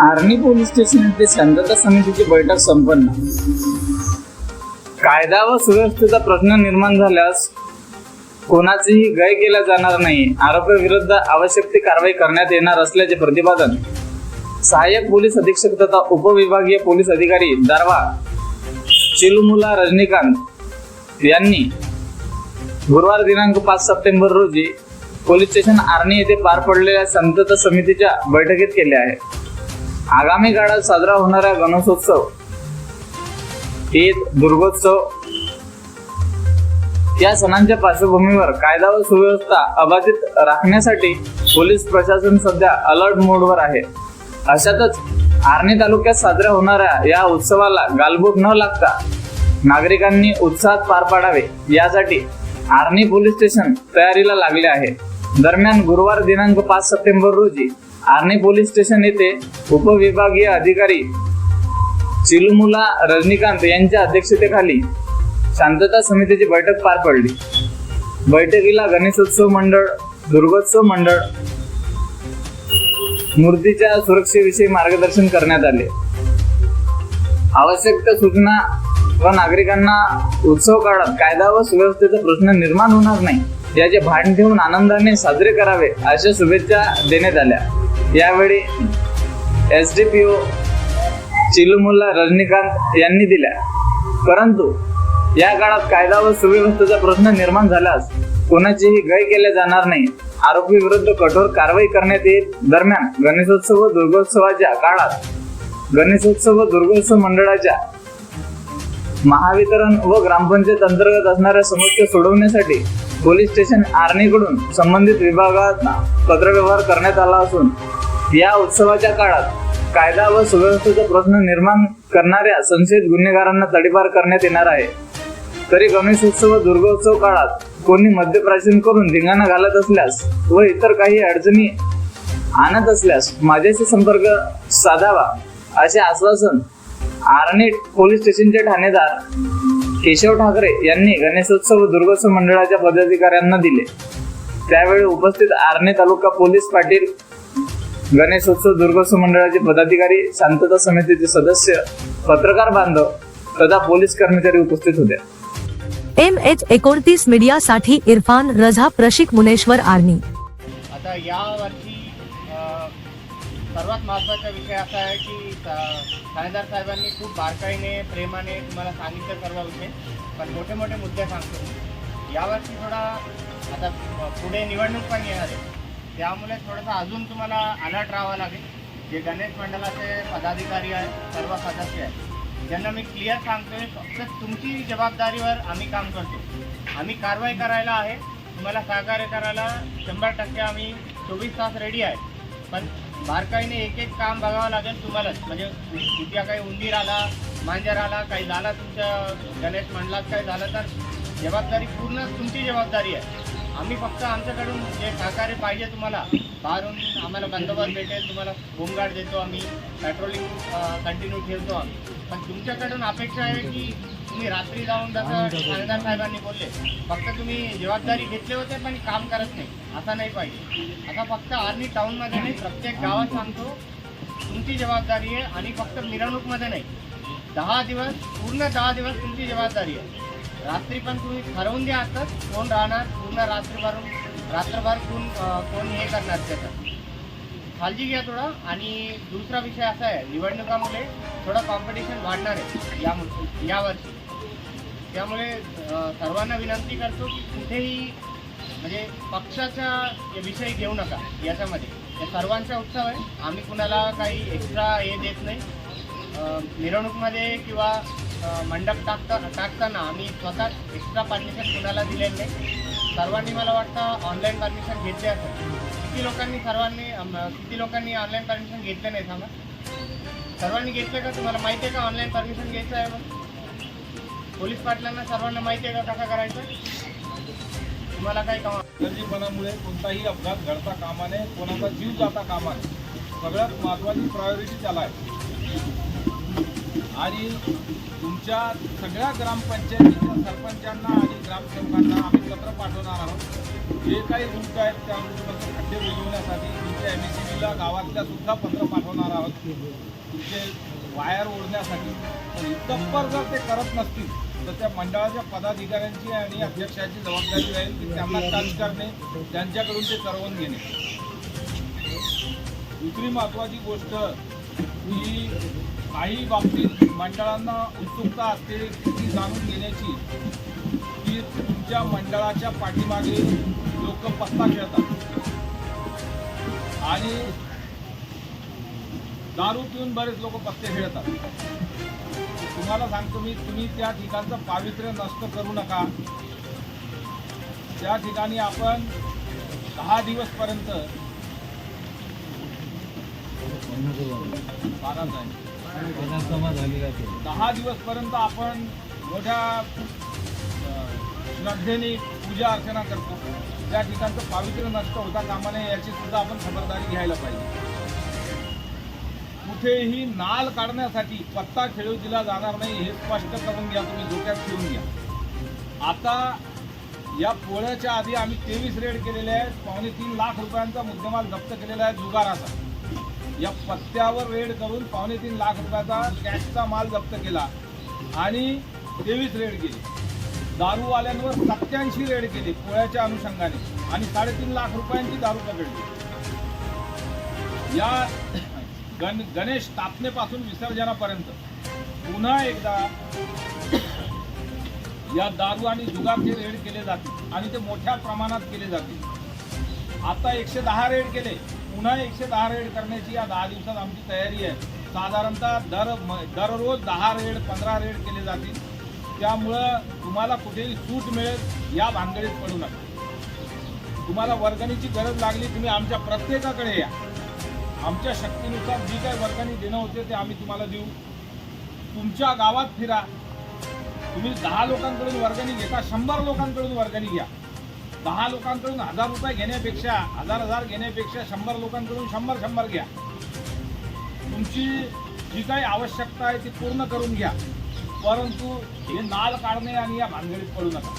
Arni police station येथे शांतता समितीची बैठक संपन्न. कायदा व सुव्यवस्थेचा प्रश्न निर्माण झाल्यास कोणाचीही गय केला जाणार नाही. आरोपीविरुद्ध आवश्यक ती कारवाई करण्यात येणार असल्याचे प्रतिपादन. सहाय्यक पोलीस अधीक्षक तथा उपविभागीय पोलीस अधिकारी दारवा चिलमुला रजनीकांत यांनी गुरुवार दिनांक पाच सप्टेंबर रोजी पोलीस स्टेशन आर्णी येथे पार पडलेल्या शांतता समितीच्या बैठकीत केले आहे. आगामी काळात साजरा होणारा गणेशोत्सव ईद दुर्गोत्सव. या सणांच्या पार्श्वभूमीवर कायदा व सुव्यवस्था अबाधित राखण्यासाठी पोलीस प्रशासन सध्या अलर्ट मोडवर आहे. अशातच आर्णी तालुक्यात साजऱ्या होणाऱ्या या उत्सवाला गालबोट न लागता नागरिकांनी उत्साहात पार पाडावे यासाठी आर्णी पोलीस स्टेशन तयारीला लागले आहे. दरम्यान गुरुवार दिनांक पाच सप्टेंबर रोजी आर्णी पोलीस स्टेशन येथे उपविभागीय अधिकारी चिलमुला रजनीकांत यांच्या अध्यक्षतेखाली शांतता समितीची बैठक पार पडली. बैठकीला गणेशोत्सव मंडळ दुर्गोत्सव मंडळ मूर्तीच्या सुरक्षेविषयी मार्गदर्शन करण्यात आले. आवश्यक त्या सूचना व नागरिकांना उत्सव काळात कायदा व सुव्यवस्थेचा प्रश्न निर्माण होणार नाही याचे भान ठेवून आनंदाने साजरे करावे अशा शुभेच्छा देण्यात आल्या. यावेळी S D P O Chilumulla Rajinikanth यांनी दिल्या. परंतु या काळात कायदा व सुव्यवस्थेचा प्रश्न निर्माण झाल्यास कोणाचीही गय केल्या जाणार नाही. आरोपी विरुद्ध कठोर कारवाई करण्यात येईल. दरम्यान गणेशोत्सव व दुर्गोत्सवाच्या काळात गणेशोत्सव व दुर्गोत्सव मंडळाच्या महावितरण व ग्रामपंचायत अंतर्गत असणाऱ्या समस्या सोडवण्यासाठी पोलीस स्टेशन आर्णीकडून संबंधित विभागात पत्रव्यवहार करण्यात आला असून या उत्सवाच्या काळात कायदा व सुव्यवस्थेचा प्रश्न निर्माण करणाऱ्या संशयित गुन्हेगारांना तडीपार करण्यात येणार आहे. तरी गणेशोत्सव व दुर्गोत्सव काळात कोणी मद्यप्राशन करून धिंगाणा घालत असल्यास व इतर काही अडचणी आणत असल्यास माझ्याशी संपर्क साधावा असे आश्वासन आर्णी पोलीस स्टेशनचे ठाणेदार केशव ठाकरे यांनी गणेशोत्सव दुर्गोत्सव मंडळाच्या पदाधिकाऱ्यांना दिले. त्यावेळी उपस्थित आर्णी तालुका पोलीस पाटील गणेशोत्सव दुर्गोत्सव मंडळाचे पदाधिकारी शांतता समितीचे सदस्य पत्रकार बांधव तथा पोलीस कर्मचारी उपस्थित होते. एम एच एकोणतीस मीडियासाठी इरफान रझा प्रशिक मुनेश्वर आर्नी आता यावर्षी अ, सर्वात महत्त्वाचा विषय असा आहे की स- ठाणेदार साहेबांनी खूप बारकाईने प्रेमाने तुम्हाला सांगितलं सर्व विषय. पण मोठे मोठे मुद्दे सांगतो. यावर्षी थोडा आता पुढे निवडणूक पण येणार आहे. त्यामुळे थोडंसं अजून तुम्हाला अलर्ट राहावं लागेल. जे गणेश मंडळाचे पदाधिकारी आहेत सर्व सदस्य आहेत. ज्यांना मी क्लिअर सांगतोय फक्त तुमची जबाबदारीवर आम्ही काम करतो. आम्ही कारवाई करायला आहे. तुम्हाला सहकार्य करायला शंभर टक्के आम्ही चोवीस तास रेडी आहे. पण बारकाईने एक एक काम बघावं लागेल तुम्हालाच म्हणजे उद्या काही उंदीर आला मांजर आला काही झाला तुमच्या गणेश मंडळात काही झालं तर जबाबदारी पूर्ण तुमची जबाबदारी आहे. आम्ही फक्त आमच्याकडून जे सहकार्य पाहिजे तुम्हाला बाहेरून आम्हाला बंदोबस्त भेटेल तुम्हाला होमगार्ड देतो आम्ही पेट्रोलिंग कंटिन्यू ठेवतो आम्ही. पण तुमच्याकडून अपेक्षा आहे की तुम्ही रात्री जाऊन जसं ठाणेदार साहेबांनी बोलले फक्त तुम्ही जबाबदारी घेतले होते पण काम करत नाही असं नाही पाहिजे. आता फक्त आर्मी टाऊनमध्ये नाही प्रत्येक गावात सांगतो तुमची जबाबदारी आहे आणि फक्त मिरवणूकमध्ये नाही. दहा दिवस पूर्ण दहा दिवस तुमची जबाबदारी आहे. रात्री पण तुम्ही ठरवून द्या आताच कोण राहणार पूर्ण रात्रभर रात्रभर कोण कोण हे करणार त्याचं? काळजी घ्या थोडा. आणि दुसरा विषय असा आहे निवडणुकामुळे थोडं कॉम्पिटिशन वाढणार आहे या यावर्षी त्यामुळे सर्वांना विनंती करतो की कुठेही म्हणजे पक्षाचा विषय घेऊ नका याच्यामध्ये. हे सर्वांचा उत्सव आहे. आम्ही कुणाला काही एक्स्ट्रा हे देत नाही. मिरवणूकमध्ये किंवा मंडप टाकता टाकताना आम्ही स्वतःच एक्स्ट्रा परमिशन कुणाला दिलेलं नाही. सर्वांनी मला वाटतं ऑनलाईन परमिशन घेतले असेल. किती लोकांनी सर्वांनी किती लोकांनी ऑनलाईन परमिशन घेतलं नाही सांगा? सर्वांनी घेतलं का तुम्हाला? माहिती आहे का ऑनलाईन परमिशन घ्यायचं आहे मग पोलीस पाटलांना सर्वांना माहिती आहे का कसं करायचं? तुम्हाला काय कमा गरजेपणामुळे कोणताही अपघात घडता कामा नये कोणाचा जीव जाता कामा नये सगळ्यात महत्त्वाची प्रायोरिटी त्याला आहे. आणि तुमच्या सगळ्या ग्रामपंचायतीच्या सरपंचांना आणि ग्रामसेवकांना आम्ही आहोत. जे काही रूट आहेत त्या रूटमधले खड्डे बुजवण्यासाठी तुमच्या एम एस सी गावातल्या सुद्धा पत्र पाठवणार आहोत. तुमचे वायर ओढण्यासाठी. पण इतपर जर ते करत नसतील तर त्या मंडळाच्या पदाधिकाऱ्यांची आणि अध्यक्षाची जबाबदारी राहील की त्यांना टच करणे त्यांच्याकडून ते करवून घेणे. दुसरी महत्त्वाची गोष्ट ही काही बाबतीत मंडळांना उत्सुकता असते ती जाणून घेण्याची. त्यांच्या मंडळाच्या पाठीमागे लोक पत्ता खेळतात. आणि दारू पिऊन बरेच लोक पत्ते खेळतात. तुम्हाला सांगतो मी तुम्ही त्या ठिकाणचं पावित्र्य नष्ट करू नका. त्या ठिकाणी आपण दहा दिवसपर्यंत दहा दिवसपर्यंत आपण मोठ्या श्रद्धेने पूजा अर्चना करतो. त्या ठिकाणचं पावित्र्य नष्ट होता कामा नये याची सुद्धा आपण खबरदारी घ्यायला पाहिजे. कुठेही नाल काढण्यासाठी पत्ता खेळू दिला जाणार नाही हे स्पष्ट करून घ्या तुम्ही डोक्यात ठेवून घ्या. आता या पोळ्याच्या आधी आम्ही तेवीस रेड केलेले आहेत पावणे तीन लाख रुपयांचा मुद्देमाल जप्त केलेला आहे जुगाराचा. या पत्त्यावर रेड करून पावणे तीन लाख रुपयाचा कॅशचा माल जप्त केला आणि तेवीस रेड केली. दारूवाल्यांवर सत्याऐंशी रेड केली पोळ्याच्या अनुषंगाने. आणि साडेतीन लाख रुपयांची दारू पकडली. या गण गणेश स्थापनेपासून विसर्जनापर्यंत पुन्हा एकदा या दारू आणि जुगारचे रेड केले जातील आणि ते मोठ्या प्रमाणात केले जातील. आता एकशे दहा रेड केले. पुन्हा एकशे दहा रेड करण्याची या दहा दिवसात आमची तयारी आहे. साधारणतः दर म- दररोज दहा रेड पंधरा रेड केले जातील. त्यामुळं तुम्हाला कुठेही सूट मिळेल या भानगडीत पडू नका. तुम्हाला वर्गणीची गरज लागली तुम्ही आमच्या प्रत्येकाकडे या. आमच्या शक्तीनुसार जी काही वर्गणी देणं होते ते आम्ही तुम्हाला देऊ. तुमच्या गावात फिरा. तुम्ही दहा लोकांकडून वर्गणी घेता शंभर लोकांकडून वर्गणी घ्या. दहा लोकांकडून हजार रुपये घेण्यापेक्षा हजार हजार घेण्यापेक्षा शंभर लोकांकडून शंभर शंभर घ्या. तुमची जी काही आवश्यकता आहे ती पूर्ण करून घ्या. परंतु हे नाल काढणे आणि या भानगडीत पडू नका.